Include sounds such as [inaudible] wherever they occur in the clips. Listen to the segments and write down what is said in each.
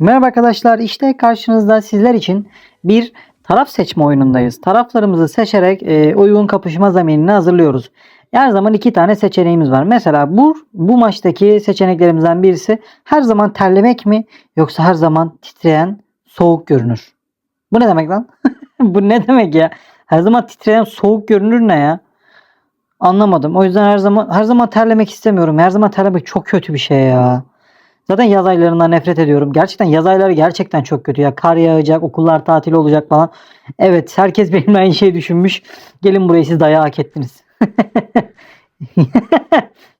Merhaba arkadaşlar işte karşınızda sizler için bir taraf seçme oyunundayız. Taraflarımızı seçerek e, uygun kapışma zeminini hazırlıyoruz. Her zaman iki tane seçeneğimiz var. Mesela bu, bu maçtaki seçeneklerimizden birisi her zaman terlemek mi yoksa her zaman titreyen soğuk görünür. Bu ne demek lan? [laughs] bu ne demek ya? Her zaman titreyen soğuk görünür ne ya? Anlamadım. O yüzden her zaman her zaman terlemek istemiyorum. Her zaman terlemek çok kötü bir şey ya. Zaten yaz aylarından nefret ediyorum. Gerçekten yaz ayları gerçekten çok kötü ya. Kar yağacak, okullar tatil olacak falan. Evet, herkes [laughs] benimle aynı şeyi düşünmüş. Gelin buraya siz dayağı hak ettiniz. [laughs]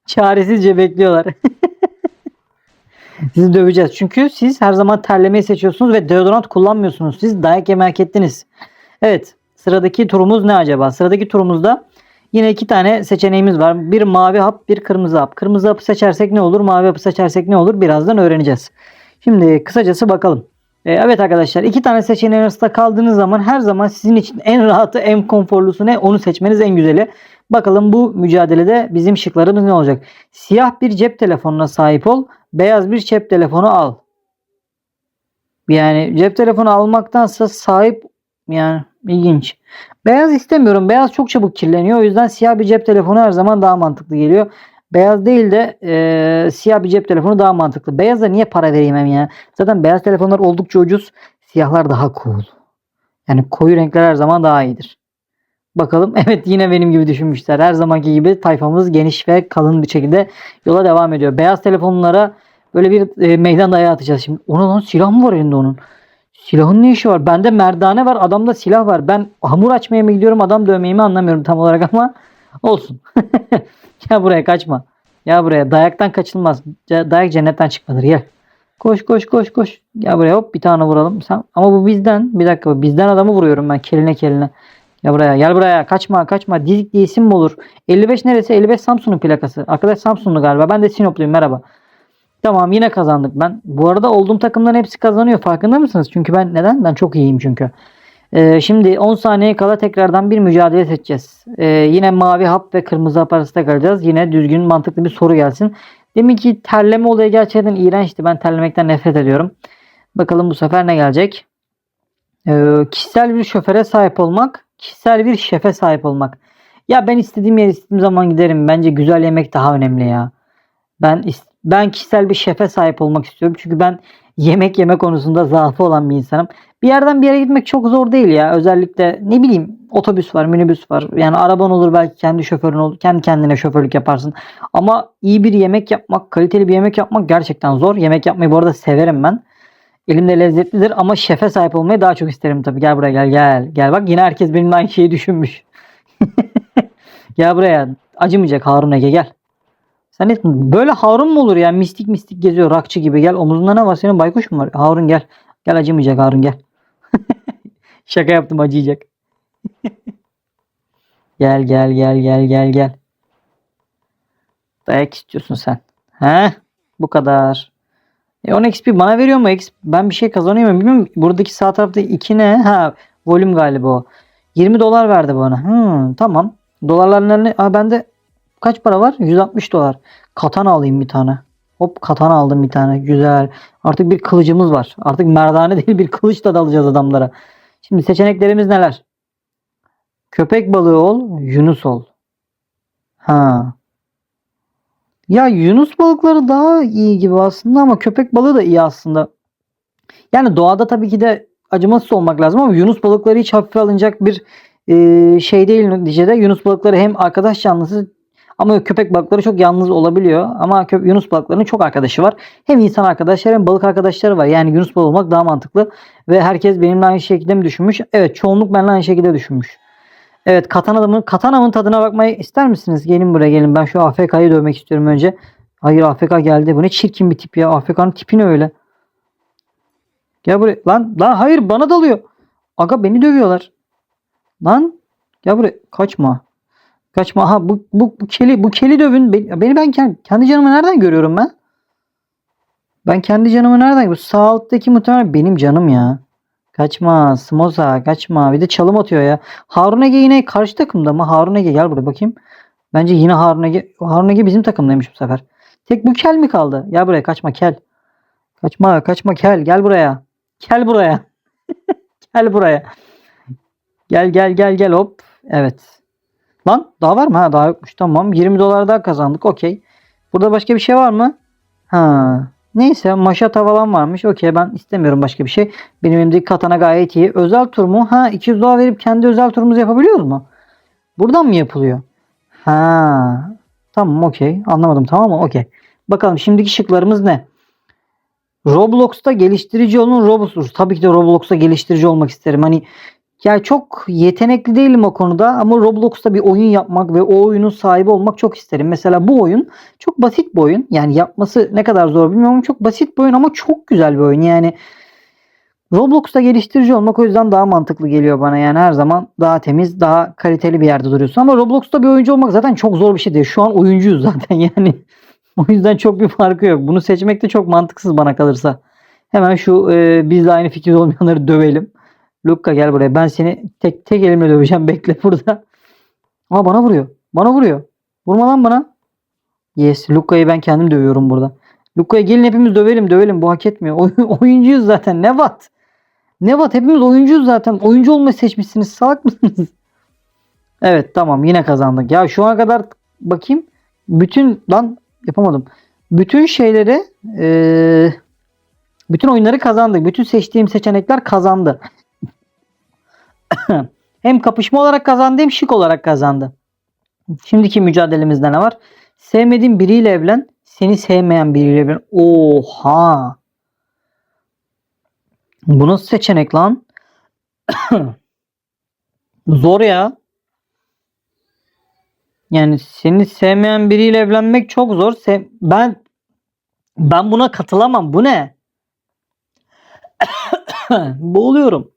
Çaresizce bekliyorlar. [laughs] Sizi döveceğiz. Çünkü siz her zaman terlemeyi seçiyorsunuz ve deodorant kullanmıyorsunuz. Siz dayak yemeyi hak ettiniz. Evet. Sıradaki turumuz ne acaba? Sıradaki turumuzda yine iki tane seçeneğimiz var. Bir mavi hap, bir kırmızı hap. Kırmızı hapı seçersek ne olur? Mavi hapı seçersek ne olur? Birazdan öğreneceğiz. Şimdi kısacası bakalım. Ee, evet arkadaşlar iki tane seçeneğin arasında kaldığınız zaman her zaman sizin için en rahatı, en konforlusu ne? Onu seçmeniz en güzeli. Bakalım bu mücadelede bizim şıklarımız ne olacak? Siyah bir cep telefonuna sahip ol. Beyaz bir cep telefonu al. Yani cep telefonu almaktansa sahip yani ilginç. Beyaz istemiyorum. Beyaz çok çabuk kirleniyor. O yüzden siyah bir cep telefonu her zaman daha mantıklı geliyor. Beyaz değil de e, siyah bir cep telefonu daha mantıklı. Beyaza niye para vereyim hem ya? Zaten beyaz telefonlar oldukça ucuz. Siyahlar daha cool. Yani koyu renkler her zaman daha iyidir. Bakalım. [laughs] Evet yine benim gibi düşünmüşler. Her zamanki gibi tayfamız geniş ve kalın bir şekilde yola devam ediyor. Beyaz telefonlara böyle bir e, meydan dayağı atacağız şimdi. Ona lan silah mı var elinde onun? Silahın ne işi var? Bende merdane var. Adamda silah var. Ben hamur açmaya mı gidiyorum? Adam dövmeyi mi anlamıyorum tam olarak ama [laughs] olsun. [laughs] ya buraya kaçma. Ya buraya dayaktan kaçılmaz. Dayak cennetten çıkmadır. Gel. Koş koş koş koş. Gel buraya hop bir tane vuralım. Sen, ama bu bizden. Bir dakika bizden adamı vuruyorum ben keline keline. Gel buraya gel buraya kaçma kaçma. Dizik diye isim mi olur? 55 neresi? 55 Samsun'un plakası. Arkadaş Samsunlu galiba. Ben de Sinopluyum merhaba. Tamam yine kazandık. Ben bu arada olduğum takımların hepsi kazanıyor. Farkında mısınız? Çünkü ben neden? Ben çok iyiyim çünkü. Ee, şimdi 10 saniye kala tekrardan bir mücadele seçeceğiz. Ee, yine mavi hap ve kırmızı hap arasında kalacağız. Yine düzgün mantıklı bir soru gelsin. Demin ki terleme olayı gerçekten iğrençti. Ben terlemekten nefret ediyorum. Bakalım bu sefer ne gelecek? Ee, kişisel bir şoföre sahip olmak, kişisel bir şefe sahip olmak. Ya ben istediğim yere istediğim zaman giderim. Bence güzel yemek daha önemli ya. Ben is- ben kişisel bir şefe sahip olmak istiyorum. Çünkü ben yemek yeme konusunda zaafı olan bir insanım. Bir yerden bir yere gitmek çok zor değil ya. Özellikle ne bileyim otobüs var, minibüs var. Yani araban olur belki kendi şoförün olur. Kendi kendine şoförlük yaparsın. Ama iyi bir yemek yapmak, kaliteli bir yemek yapmak gerçekten zor. Yemek yapmayı bu arada severim ben. Elimde lezzetlidir ama şefe sahip olmayı daha çok isterim tabii. Gel buraya gel gel. Gel bak yine herkes benimle aynı şeyi düşünmüş. [laughs] gel buraya. Acımayacak Harun Ege gel. Sen et, böyle Harun mu olur ya? Mistik mistik geziyor rakçı gibi. Gel omuzunda ne var? Senin baykuş mu var? Harun gel. Gel acımayacak Harun gel. [laughs] Şaka yaptım acıyacak. [laughs] gel gel gel gel gel gel. Dayak istiyorsun sen. He? Bu kadar. E 10 XP bana veriyor mu? Ben bir şey kazanıyor muyum bilmiyorum. Buradaki sağ tarafta 2 ne? Ha, volüm galiba o. 20 dolar verdi bana. Hmm, tamam. Dolarların ne? Aa, bende kaç para var? 160 dolar. Katana alayım bir tane. Hop katana aldım bir tane. Güzel. Artık bir kılıcımız var. Artık merdane [laughs] değil bir kılıçla da alacağız adamlara. Şimdi seçeneklerimiz neler? Köpek balığı ol, Yunus ol. Ha. Ya Yunus balıkları daha iyi gibi aslında ama köpek balığı da iyi aslında. Yani doğada tabii ki de acımasız olmak lazım ama Yunus balıkları hiç hafife alınacak bir şey değil neticede. Yunus balıkları hem arkadaş canlısı ama köpek balıkları çok yalnız olabiliyor. Ama Yunus balıklarının çok arkadaşı var. Hem insan arkadaşları hem balık arkadaşları var. Yani Yunus balığı olmak daha mantıklı. Ve herkes benimle aynı şekilde mi düşünmüş? Evet çoğunluk benimle aynı şekilde düşünmüş. Evet katanamın, katanamın tadına bakmayı ister misiniz? Gelin buraya gelin. Ben şu AFK'yı dövmek istiyorum önce. Hayır AFK geldi. Bu ne çirkin bir tip ya. AFK'nın tipi ne öyle? Gel buraya. Lan, lan hayır bana dalıyor. Aga beni dövüyorlar. Lan gel buraya. Kaçma. Kaçma. Aha bu, bu, bu keli bu keli dövün. Beni, ben kendi, kendi canımı nereden görüyorum ben? Ben kendi canımı nereden? Bu sağ alttaki muhtemelen benim canım ya. Kaçma. Smoza kaçma. Bir de çalım atıyor ya. Harun Ege yine karşı takımda mı? Harun Ege gel buraya bakayım. Bence yine Harun Ege. Harun Ege bizim takımdaymış bu sefer. Tek bu kel mi kaldı? Gel buraya kaçma kel. Kaçma kaçma gel gel buraya. Gel buraya. [laughs] gel buraya. Gel gel gel gel hop. Evet. Lan daha var mı? Ha daha yokmuş. Tamam. 20 dolar daha kazandık. Okey. Burada başka bir şey var mı? Ha. Neyse maşata falan varmış. Okey ben istemiyorum başka bir şey. Benim elimdeki katana gayet iyi. Özel tur mu? Ha 200 dolar verip kendi özel turumuzu yapabiliyoruz mu? Buradan mı yapılıyor? Ha. Tamam okey. Anlamadım tamam mı? Okey. Bakalım şimdiki şıklarımız ne? Roblox'ta geliştirici olun Roblox. Tabii ki de Roblox'ta geliştirici olmak isterim. Hani ya çok yetenekli değilim o konuda ama Roblox'ta bir oyun yapmak ve o oyunun sahibi olmak çok isterim. Mesela bu oyun çok basit bir oyun. Yani yapması ne kadar zor bilmiyorum ama çok basit bir oyun ama çok güzel bir oyun. Yani Roblox'ta geliştirici olmak o yüzden daha mantıklı geliyor bana. Yani her zaman daha temiz, daha kaliteli bir yerde duruyorsun. Ama Roblox'ta bir oyuncu olmak zaten çok zor bir şey değil. Şu an oyuncuyuz zaten [laughs] yani. o yüzden çok bir farkı yok. Bunu seçmek de çok mantıksız bana kalırsa. Hemen şu e, bizle aynı fikirde olmayanları dövelim. Luka gel buraya. Ben seni tek tek elimle döveceğim. [laughs] Bekle burada. Aa bana vuruyor. Bana vuruyor. Vurma lan bana. Yes. Luka'yı ben kendim dövüyorum burada. Luka'ya gelin hepimiz dövelim dövelim. Bu hak etmiyor. [laughs] Oy- oyuncuyuz zaten. Ne vat? Ne vat? Hepimiz oyuncuyuz zaten. Oyuncu olmayı seçmişsiniz. Salak mısınız? [laughs] Evet tamam yine kazandık. Ya şu ana kadar bakayım. Bütün lan yapamadım. Bütün şeyleri eee, bütün oyunları kazandık. Bütün seçtiğim seçenekler kazandı. [clears throat] hem kapışma olarak kazandı hem şık olarak kazandı. Şimdiki mücadelemizde ne var? Sevmediğin biriyle evlen. Seni sevmeyen biriyle evlen. Oha. Bu nasıl seçenek lan? [clears throat] Zor ya. Yani seni sevmeyen biriyle evlenmek çok zor. Ben ben buna katılamam. Bu ne? [clears throat] Boğuluyorum.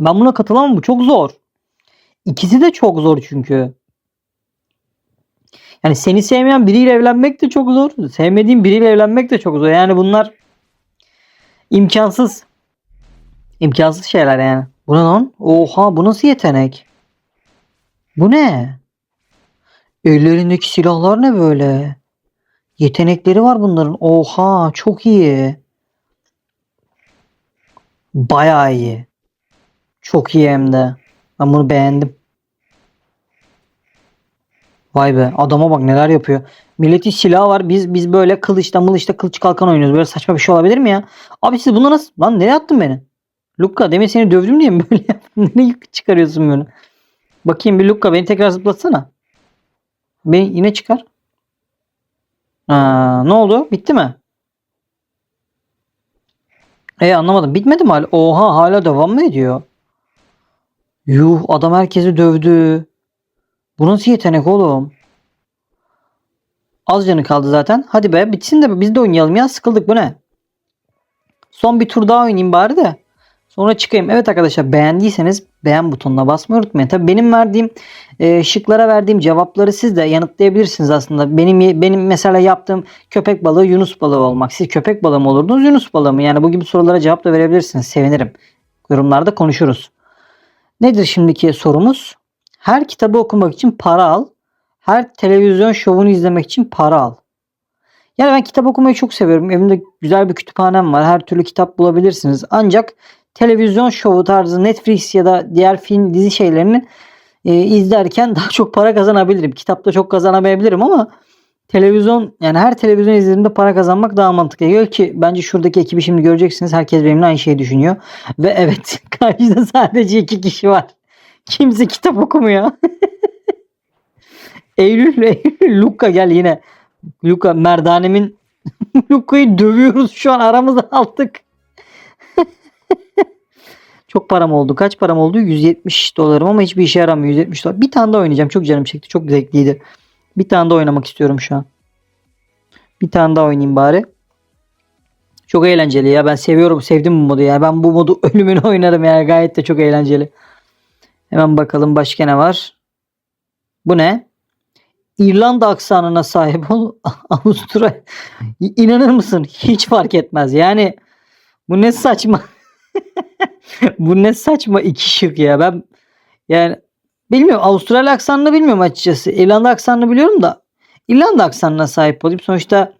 Ben buna katılamam. Bu çok zor. İkisi de çok zor çünkü. Yani seni sevmeyen biriyle evlenmek de çok zor. Sevmediğin biriyle evlenmek de çok zor. Yani bunlar imkansız. İmkansız şeyler yani. Bu ne lan? Oha bu nasıl yetenek? Bu ne? Ellerindeki silahlar ne böyle? Yetenekleri var bunların. Oha çok iyi. Bayağı iyi. Çok iyi hem de. Ben bunu beğendim. Vay be adama bak neler yapıyor. Milletin silahı var. Biz biz böyle kılıçta mılıçta kılıç kalkan oynuyoruz. Böyle saçma bir şey olabilir mi ya? Abi siz bunu nasıl? Lan nereye attın beni? Luka demin seni dövdüm diye mi [laughs] böyle yaptın? Nereye çıkarıyorsun böyle? Bakayım bir Luka beni tekrar zıplatsana. Beni yine çıkar. Aa, ne oldu? Bitti mi? E anlamadım. Bitmedi mi hala? Oha hala devam mı ediyor? Yuh adam herkesi dövdü. Bu nasıl yetenek oğlum? Az canı kaldı zaten. Hadi be bitsin de biz de oynayalım ya. Sıkıldık bu ne? Son bir tur daha oynayayım bari de. Sonra çıkayım. Evet arkadaşlar beğendiyseniz beğen butonuna basmayı unutmayın. Tabii benim verdiğim e, şıklara verdiğim cevapları siz de yanıtlayabilirsiniz aslında. Benim benim mesela yaptığım köpek balığı Yunus balığı olmak. Siz köpek balığı mı olurdunuz Yunus balığı mı? Yani bu gibi sorulara cevap da verebilirsiniz. Sevinirim. Yorumlarda konuşuruz. Nedir şimdiki sorumuz? Her kitabı okumak için para al. Her televizyon şovunu izlemek için para al. Yani ben kitap okumayı çok seviyorum. Evimde güzel bir kütüphanem var. Her türlü kitap bulabilirsiniz. Ancak televizyon şovu tarzı Netflix ya da diğer film dizi şeylerini e, izlerken [laughs] daha çok para kazanabilirim. Kitapta çok kazanamayabilirim ama televizyon yani her televizyon izlediğimde para kazanmak daha mantıklı geliyor ki bence şuradaki ekibi şimdi göreceksiniz. Herkes benimle aynı şeyi düşünüyor. Ve [laughs] evet karşıda sadece iki kişi var. Kimse kitap okumuyor. [laughs] Eylül, Eylül, Luka gel yine. Luka merdanemin [laughs] Luka'yı dövüyoruz şu an aramızda aldık. Çok param oldu. Kaç param oldu? 170 dolarım ama hiçbir işe yaramıyor. 170 dolar. Bir tane daha oynayacağım. Çok canım çekti. Çok zevkliydi. Bir tane daha oynamak istiyorum şu an. Bir tane daha oynayayım bari. Çok eğlenceli ya. Ben seviyorum. Sevdim bu modu ya. Ben bu modu [laughs] ölümünü oynarım yani. Gayet de çok eğlenceli. Hemen bakalım başka ne var. Bu ne? İrlanda aksanına sahip ol. [laughs] Avusturya. İnanır mısın? Hiç fark etmez. Yani bu ne saçma. [laughs] bu ne saçma iki şık ya. Ben yani bilmiyorum. Avustralya aksanını bilmiyorum açıkçası. İrlanda aksanını biliyorum da İrlanda aksanına sahip olayım. Sonuçta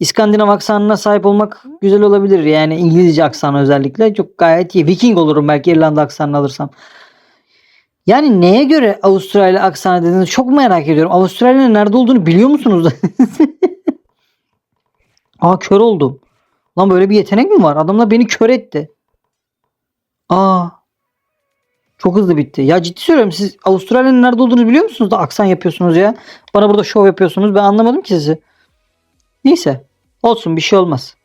İskandinav aksanına sahip olmak güzel olabilir. Yani İngilizce aksanı özellikle. Çok gayet iyi. Viking olurum belki İrlanda aksanını alırsam. Yani neye göre Avustralya aksanı dediğinizi çok merak ediyorum. Avustralya'nın nerede olduğunu biliyor musunuz? [laughs] Aa kör oldum. Lan böyle bir yetenek mi var? Adamlar beni kör etti. Aa. Çok hızlı bitti. Ya ciddi söylüyorum siz Avustralya'nın nerede olduğunu biliyor musunuz da aksan yapıyorsunuz ya. Bana burada şov yapıyorsunuz. Ben anlamadım ki sizi. Neyse. Olsun bir şey olmaz.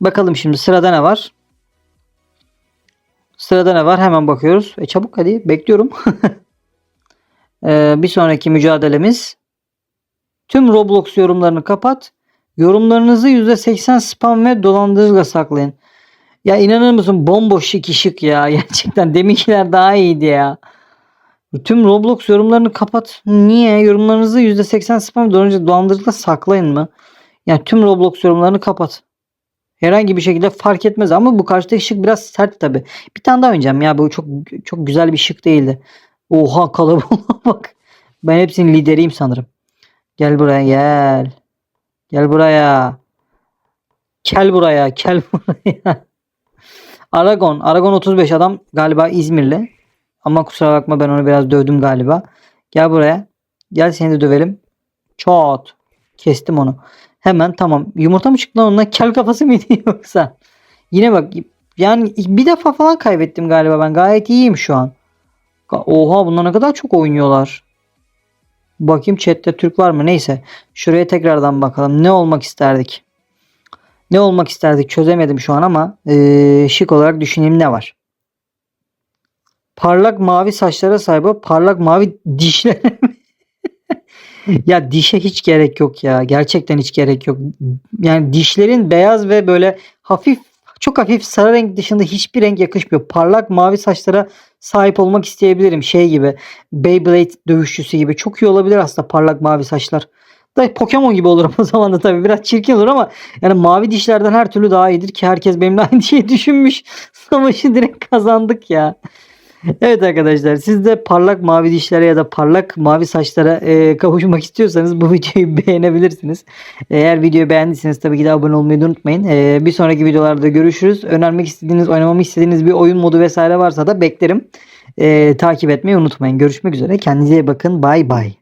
Bakalım şimdi sırada ne var? Sırada ne var? Hemen bakıyoruz. E çabuk hadi bekliyorum. Ee, [laughs] bir sonraki mücadelemiz tüm Roblox yorumlarını kapat. Yorumlarınızı %80 spam ve dolandırıcıyla saklayın. Ya inanır mısın bomboş şık şık ya. [laughs] Gerçekten deminkiler daha iyiydi ya. Tüm Roblox yorumlarını kapat. Niye? Yorumlarınızı %80 spam ve dolandırıcıyla dolandırıcıyla saklayın mı? Yani tüm Roblox yorumlarını kapat. Herhangi bir şekilde fark etmez ama bu karşıdaki şık biraz sert tabi. Bir tane daha oynayacağım ya bu çok çok güzel bir şık değildi. Oha kalabalığa [laughs] bak. Ben hepsinin lideriyim sanırım. Gel buraya gel. Gel buraya. Kel buraya. Kel [laughs] buraya. Aragon. Aragon 35 adam galiba İzmirli. Ama kusura bakma ben onu biraz dövdüm galiba. Gel buraya. Gel seni de dövelim. Çat. Kestim onu. Hemen tamam. Yumurta mı çıktı lan ondan? Kel kafası mıydı [laughs] yoksa? Yine bak yani bir defa falan kaybettim galiba ben. Gayet iyiyim şu an. Oha bunlar ne kadar çok oynuyorlar. Bakayım chatte Türk var mı? Neyse. Şuraya tekrardan bakalım. Ne olmak isterdik? Ne olmak isterdik çözemedim şu an ama eee, şık olarak düşüneyim ne var? Parlak mavi saçlara sahip parlak mavi [laughs] dişler. ya dişe hiç gerek yok ya. Gerçekten hiç gerek yok. Yani dişlerin beyaz ve böyle hafif çok hafif sarı renk dışında hiçbir renk yakışmıyor. Parlak mavi saçlara sahip olmak isteyebilirim. Şey gibi Beyblade dövüşçüsü gibi. Çok iyi olabilir aslında parlak mavi saçlar. Da Pokemon gibi olurum o zaman da tabii. Biraz çirkin olur ama yani mavi dişlerden her türlü daha iyidir ki herkes benimle aynı şeyi [laughs] düşünmüş. Savaşı direkt kazandık ya. Evet arkadaşlar siz de parlak mavi dişlere ya da parlak mavi saçlara e, kavuşmak istiyorsanız bu [laughs] videoyu beğenebilirsiniz. Eğer videoyu beğendiyseniz tabii ki de abone olmayı da unutmayın. E, bir sonraki videolarda görüşürüz. Önermek istediğiniz, oynamamı istediğiniz bir oyun modu vesaire varsa da beklerim. E, takip etmeyi unutmayın. Görüşmek üzere. Kendinize iyi bakın. Bay bay.